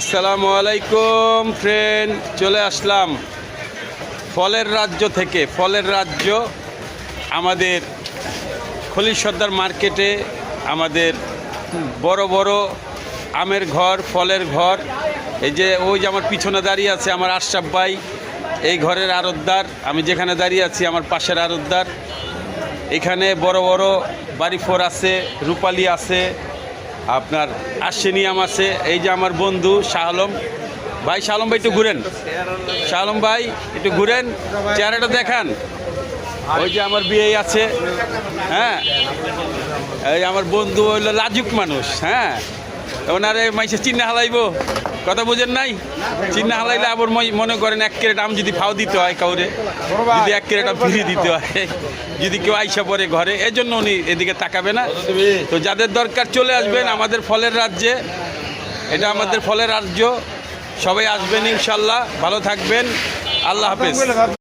আসসালামু আলাইকুম ফ্রেন্ড চলে আসলাম। ফলের রাজ্য থেকে, ফলের রাজ্য আমাদের খলিল সর্দার মার্কেটে, আমাদের বড় বড় আমের ঘর, ফলের ঘর, এই যে ওই যে আমার পিছনে দাঁড়িয়ে আছে আমার আশরাফ ভাই, এই ঘরের আরতদার, আমি যেখানে দাঁড়িয়ে আছি আমার পাশের আরতদার। এখানে বড় বড় বাড়ি ফোর আছে, রূপালি আছে আপনার আর্সেনিয়াম আছে, এই যে আমার বন্ধু শাহলম। ভাই শাহ আলম ভাই, একটু ঘুরেন। শাহ আলম ভাই, একটু ঘুরেন, চেহারাটা দেখান। ওই যে আমার বিয়ে আছে হ্যাঁ? এই আমার বন্ধু হইল লাজুক মানুষ হ্যাঁ? ওনারে মাইসে চিন্না হালাইবো। কথা বুঝেন নাই? চিন্না হালাইলে আবার মনে করেন এক ক্যারেট আম যদি ফাও দিতে হয় কাউরে, যদি এক ক্যারেট আম ফিরিয়ে দিতে হয়, যদি কেউ আইসা পড়ে ঘরে, এজন্য উনি এদিকে তাকাবে না। তো যাদের দরকার চলে আসবেন আমাদের ফলের রাজ্যে, এটা আমাদের ফলের রাজ্য। সবাই আসবেন ইনশাল্লাহ। ভালো থাকবেন। আল্লাহ হাফেজ।